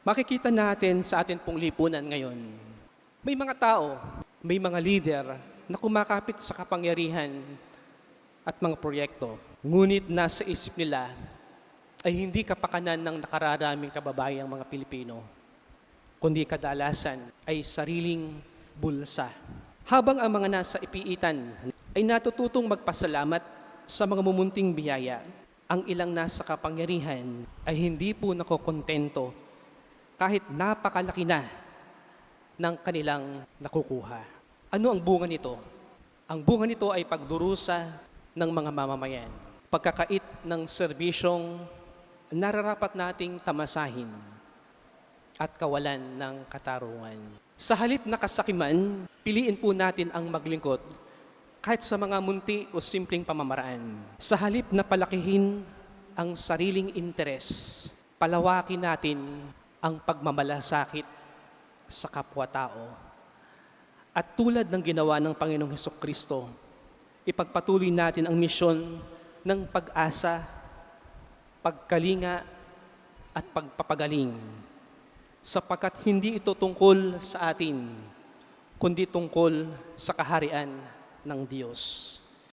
Makikita natin sa atin pong lipunan ngayon, may mga tao, may mga leader na kumakapit sa kapangyarihan at mga proyekto. Ngunit nasa isip nila ay hindi kapakanan ng nakararaming kababayang mga Pilipino, kundi kadalasan ay sariling bulsa. Habang ang mga nasa ipiitan ay natututong magpasalamat sa mga mumunting biyaya, ang ilang nasa kapangyarihan ay hindi po nakokontento kahit napakalaki na ng kanilang nakukuha. Ano ang bunga nito? Ang bunga nito ay pagdurusa ng mga mamamayan. Pagkakait ng serbisyong nararapat nating tamasahin at kawalan ng katarungan. Sa halip na kasakiman, piliin po natin ang maglingkod kahit sa mga munti o simpleng pamamaraan. Sa halip na palakihin ang sariling interes, palawakin natin ang pagmamalasakit sa kapwa-tao. At tulad ng ginawa ng Panginoong Heso Kristo, ipagpatuloy natin ang misyon ng pag-asa, pagkalinga at pagpapagaling sapagkat hindi ito tungkol sa atin, kundi tungkol sa kaharian ng Diyos.